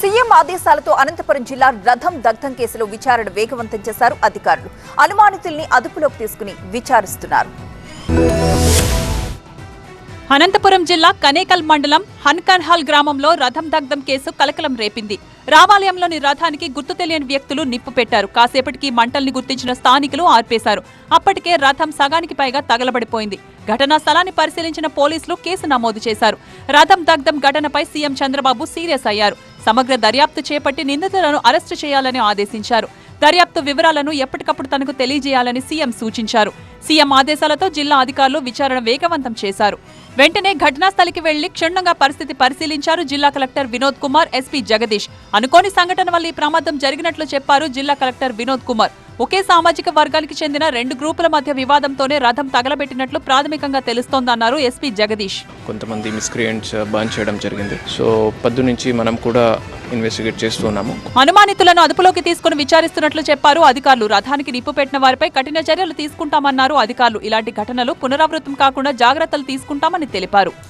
CM ఆదేశాలతో అనంతపురం జిల్లా రథం దగ్ధం కేసులో విచారణ వేగవంతం చేశారు అధికారులు. అనుమానితుల్ని అదుపులోకి తీసుకుని విచారిస్తున్నారు. అనంతపురం జిల్లా కనేకల్ మండలం హన్కన్హాల్ గ్రామంలో రథం దగ్ధం కేసు కలకలం రేపింది. రామాలయంలోని రథానికి గుర్తు తెలియని వ్యక్తులు నిప్పు పెట్టారు. కాసేపటికి మంటల్ని గుర్తించిన స్థానికులు ఆర్పేశారు. అప్పటికే రథం సగానికి పైగా తగలబడిపోయింది. ఘటనా స్థలాన్ని పరిశీలించిన పోలీసులు కేసు నమోదు చేశారు. రథం దగ్ధం ఘటనపై సీఎం చంద్రబాబు సీరియస్ అయ్యారు. సమగ్ర దర్యాప్తు చేపట్టి నిందితులను అరెస్టు చేయాలని ఆదేశించారు. దర్యాప్తు వివరాలను ఎప్పటికప్పుడు తనకు తెలియజేయాలని సీఎం సూచించారు. సీఎం ఆదేశాలతో జిల్లా అధికారులు విచారణ వేగవంతం చేశారు. వెంటనే ఘటనా స్థలికి వెళ్ళి క్షుణ్ణంగా పరిస్థితి పరిశీలించారు జిల్లా కలెక్టర్ వినోద్ కుమార్ ఎస్పీ జగదీష్. అనుకోని సంఘటన వల్ల ఈ ప్రమాదం జరిగినట్లు చెప్పారు జిల్లా కలెక్టర్ వినోద్ కుమార్. ఒకే సామాజిక వర్గానికి చెందిన రెండు గ్రూపుల మధ్య వివాదంతోనే రథం తగలబెట్టినట్లు ప్రాథమికంగా తెలుస్తోందన్నారు ఎస్పీ జగదీష్. కొంతమంది మిస్క్రియంట్స్ బర్న్ చేయడం జరిగింది. సో పద్దు నుంచి మనం కూడా ఇన్వెస్టిగేట్ చేస్తున్నాము. అనుమానితులను అదుపులోకి తీసుకుని విచారిస్తున్నట్లు చెప్పారు అధికారులు. రథానికి నిప్పు పెట్టిన వారిపై కఠిన చర్యలు తీసుకుంటామన్నారు అధికారులు. ఇలాంటి ఘటనలు పునరావృతం కాకుండా జాగ్రత్తలు తీసుకుంటామని తెలిపారు.